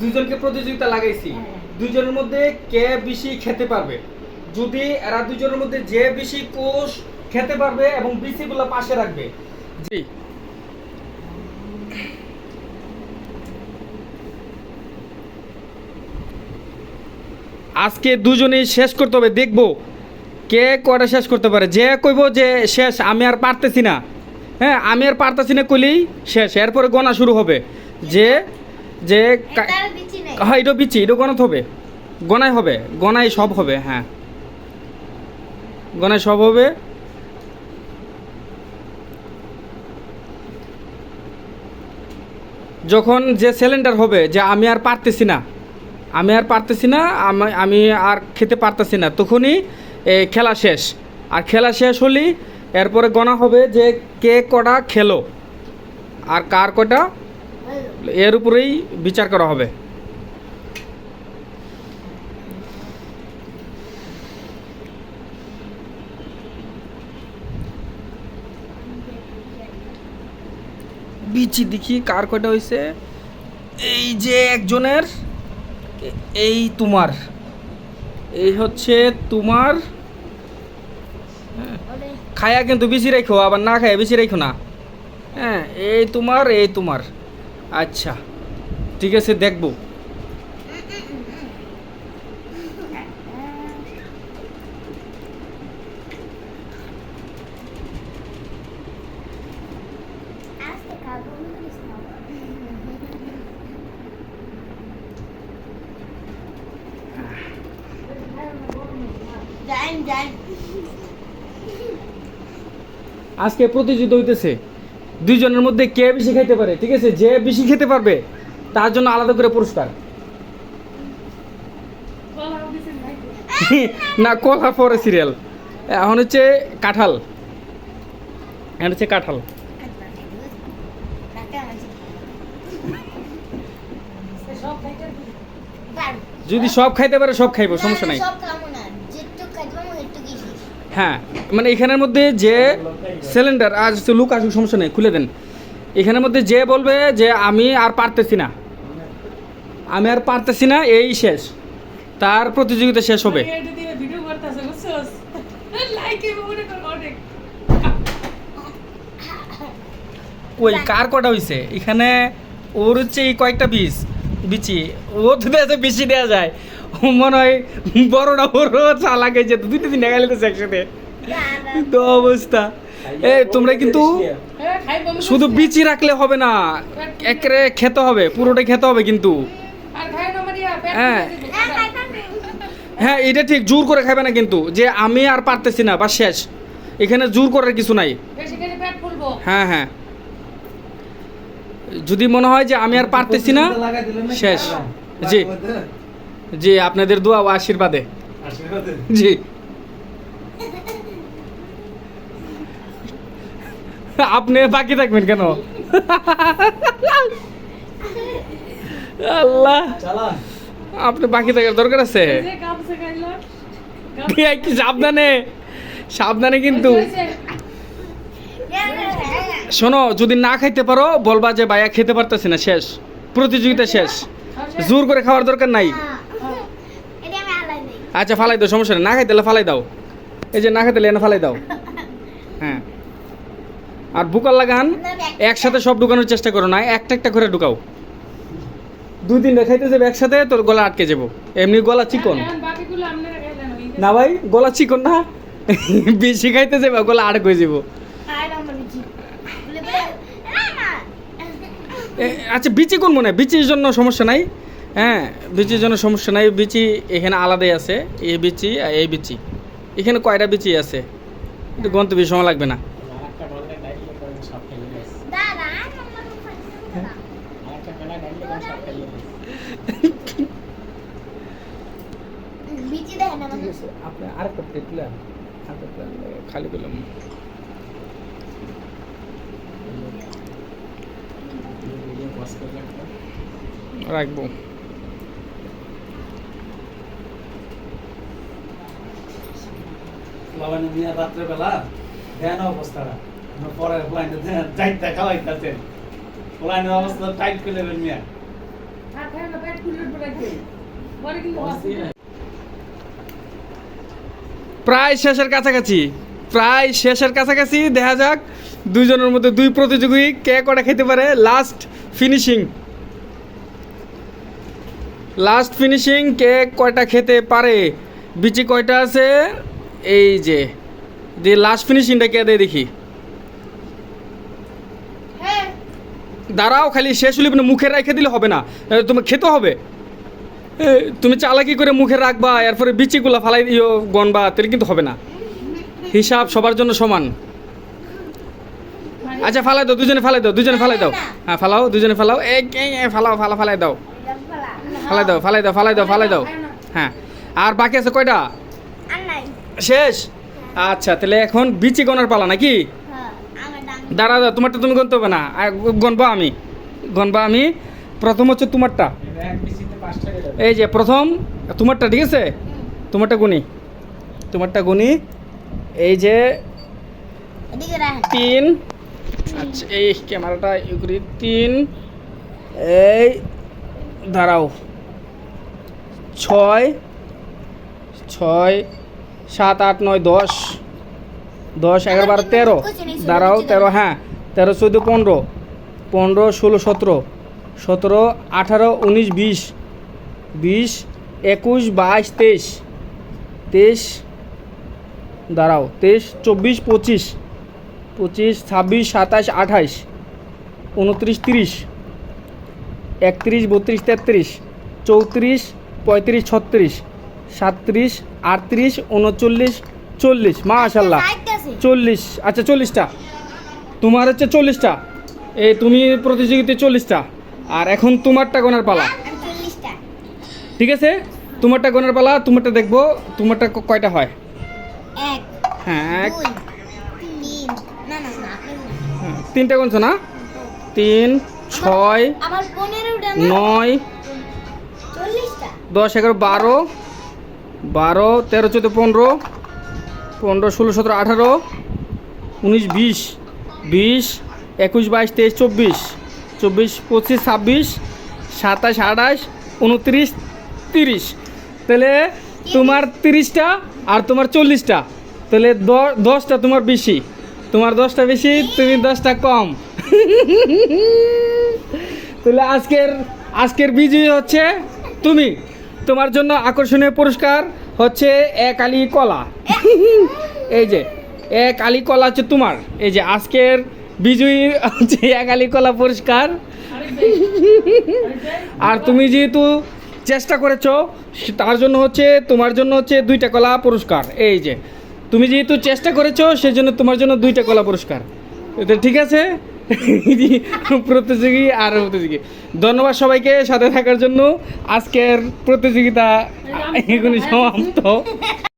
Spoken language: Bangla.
দুইজনকে প্রতিযোগিতা লাগাইছি। দুইজনের মধ্যে কে বেশি খেতে পারবে? যদি এরা দুইজনের মধ্যে যে বেশি কোষ খেতে পারবে এবং বিসিগুলো পাশে রাখবে। জি। আজকে দুজনেই শেষ করতে হবে। দেখব কে কটা শেষ করতে পারে। যে কইব যে শেষ আমি আর পারতেছি না। হ্যাঁ আমি আর পারতেছি না কইলেই শেষ। এরপরে গণা শুরু হবে। যে যে হ্যাঁ এটা বিচি এটা গণাতে হবে। গণাই হবে গণাই সব হবে হ্যাঁ। গণাই সব হবে। যখন যে সিলিন্ডার হবে যে আমি আর পারতেছি না আমি আর পারতেছি না আমি আমি আর খেতে পারতেছি না তখনই খেলা শেষ। আর খেলা শেষ হলেই এরপরে গণা হবে যে কে কটা খেলো আর কার কটা। এর উপরেই বিচার করা হবে। বিচি দেখি কার কয়টা হয়েছে এই যে একজনের এই তোমার। এই হচ্ছে তোমার ওরে, খায়া কিন্তু বেশি রেখো আবার না খায়া বেশি রেখো না। হ্যাঁ এই তোমার এই তোমার। আচ্ছা ঠিক আছে দেখব। আজকে প্রতিযোগিতা হইতেছে দুইজনের মধ্যে কে বেশি খাইতে পারে ঠিক আছে? যে বেশি খেতে পারবে তার জন্য আলাদা করে পুরস্কার। না কলা পরে সিরিয়াল। এখন হচ্ছে কাঁঠাল। এখন হচ্ছে কাঁঠাল। যদি সব খাইতে পারে সব খাইবো সমস্যা নাই। হ্যাঁ মানে এখানের মধ্যে যে সিলিন্ডার আজ লুক আসুক সমস্যা নেই খুলে দেন। এখানের মধ্যে যে বলবে যে আমি আর পারতেছি না। আমি আর পারতেছি না এই শেষ। তার প্রতিযোগিতা শেষ হবে। ওই কার কটা হইছে? এখানে ওর হচ্ছে এই কয়েকটা বীজ বিচি। ও তো বেশি দেওয়া যায়। মনে হয় বড়টা বড় চা লাগে যেত দুইটা দিন গেলে তো একসাথে। তো অবস্থা। এ, তোমরা কিন্তু শুধু। বিচি রাখলে হবে না একরে খেতে হবে, পুরোটাই খেতে হবে কিন্তু। হ্যাঁ। হ্যাঁ এটা ঠিক, জোর করে খাবে না কিন্তু, যে আমি আর পারতেছি না বা শেষ। এখানে জোর করার কিছু নাই। হ্যাঁ হ্যাঁ। যদি মনে হয় যে আমি আর পারতেছি না, শেষ। জি। জি আপনাদের দোয়া ও আশীর্বাদে। জি। আপনি বাকি থাকবেন কেন? আল্লাহ। আপনি বাকি থাকার দরকার আছে? কি সাবধানে? সাবধানে কিন্তু শোনো যদি না খাইতে পারো বলবা যে ভাইয়া খেতে পারতেছি না শেষ। প্রতিযোগিতা শেষ। জোর করে খাওয়ার দরকার নাই এটা আমি আলাই দেই। আচ্ছা ফালাই দাও সমস্যা নেই। না খাইতে হলে ফালাই দাও। এই যে না খাইতে হলে এনে ফালাই দাও। হ্যাঁ। আর বুকার লাগান একসাথে সব ঢুকানোর চেষ্টা করো না একটা একটা করে ঢুকাও। দুই তিনটা খাইতে যাবে একসাথে তোর গলা আটকে যাব। এমনি গলা চিকন। না ভাই গলা চিকন না? বেশি খাইতে যাবে গলা আটক হয়ে যাব। আচ্ছা বিচি কোন মনে হয়? বিচির জন্য সমস্যা নাই? হ্যাঁ বিচির জন্য সমস্যা নাই। বিচি এখানে আলাদাই আছে। এই বিচি আর এই বিচি। এখানে কয়টা বিচি আছে? কিন্তু গন্তে বেশি সময় লাগবে না। খালি রাখব। নিয়ে রাত্রেবেলা ধ্যান অবস্থাটা। আমরা পরের প্লাইনে যাইতে খাওয়াইতেছেন প্লাইনের অবস্থা টাইট করে দেবেন মিয়া। প্রায় শেষের কাছাকাছি। প্রায় শেষের কাছাকাছি। দেখা যাক দুইজনের মধ্যে দুই প্রতিযোগী কে কটা খেতে পারে। লাস্ট ফিনিশিং লাস্ট ফিনিশিং কে কয়টা খেতে পারে? বিচি কয়টা আছে? এই যে যে লাস্ট ফিনিশিংটা কে দেয় দেখি? হ্যাঁ। দাঁড়াও খালি শেষ হলে মানে মুখে রেখে দিলে হবে না। তোমার খেতে হবে? তুমি চালাকি করে মুখে রাখবা এরপরে বিচিগুলো ফালাই দিও গনবা তাহলে কিন্তু হবে না। হিসাব সবার জন্য সমান। আচ্ছা ফালাই দাও দুজনে ফালাই দাও দুজনে ফালাই দাও। হ্যাঁ ফালাও দুজনে ফালাও। এই, ফালাও ফালা ফালাই দাও। ফালাই দাও ফালাই দাও ফালাই দাও ফালাই দাও। হ্যাঁ। আর বাকি আছে কয়টা? শেষ? আচ্ছা তাহলে এখন বিচি গনার পালা নাকি? দাঁড়া দাও তোমারটা তুমি গনতে হবে না। গনবা আমি। গনবা আমি। প্রথম হচ্ছে তোমারটা। এই যে প্রথম, তোমারটা, ঠিক আছে? তোমারটা গুনি। তোমারটা গুনি। এই যে তিন। আচ্ছা এই ক্যামেরাটা ই করি। তিন। এই, দাঁড়াও। ছয়। ছয়। সাত, আট, নয়, দশ। দশ, এগারো, বারো, তেরো। দাঁড়াও, তেরো হ্যাঁ তেরো, চোদ্দ, পনেরো। পনেরো, ষোলো, সতেরো। সতেরো, আঠারো, উনিশ, বিশ। বিশ, একুশ, বাইশ, তেইশ। তেইশ, দাঁড়াও, তেইশ, চব্বিশ, পঁচিশ। পঁচিশ, ছাব্বিশ, সাতাশ, আঠাশ। উনত্রিশ, তিরিশ। একত্রিশ, বত্রিশ, তেত্রিশ। চৌত্রিশ, পঁয়ত্রিশ, ছত্রিশ। সাতত্রিশ আটত্রিশ উনচল্লিশ চল্লিশ। মাশাল্লাহ আইতাছে চল্লিশ। আচ্ছা চল্লিশটা। তোমার হচ্ছে চল্লিশটা। এ তুমি প্রতিযোগিতায় চল্লিশটা। আর এখন তোমারটা গোনার পালা। ঠিক আছে? তোমারটা গোনার পালা তোমারটা দেখব তোমারটা কয়টা হয়? এক হ্যাঁ তিনটা গুনছো না? তিন ছয় নয় দশ এগারো বারো বারো, তেরো, চোদ্দ, পনেরো পনেরো, ষোলো, সতেরো, আঠারো, উনিশ, বিশ বিশ, একুশ, বাইশ, তেইশ, চব্বিশ চব্বিশ, পঁচিশ, ছাব্বিশ, সাতাশ, আঠাশ, উনত্রিশ, তিরিশ। তাহলে তোমার তিরিশটা আর তোমার চল্লিশটা। তাহলে দশটা তোমার বেশি। তোমার দশটা বেশি, তুমি দশটা কম। তাহলে আজকের আজকের বিজয়ী হচ্ছে তুমি। তোমার জন্য আকর্ষণীয় পুরস্কার হচ্ছে এক আলি কলা। এই যে এক আলি কলা হচ্ছে তোমার। এই যে আজকের বিজয়ী হচ্ছে এক আলি কলা পুরস্কার। আর তুমি যেহেতু চেষ্টা করেছ তার জন্য হচ্ছে তোমার জন্য হচ্ছে দুইটা কলা পুরস্কার। এই যে তুমি যেহেতু চেষ্টা করেছ সেজন্য তোমার জন্য দুইটা কলা পুরস্কার। ঠিক আছে? প্রতিযোগী আর প্রতিযোগী। ধন্যবাদ সবাইকে সাথে থাকার জন্য। আজকের প্রতিযোগিতা এগুলি সমাপ্ত।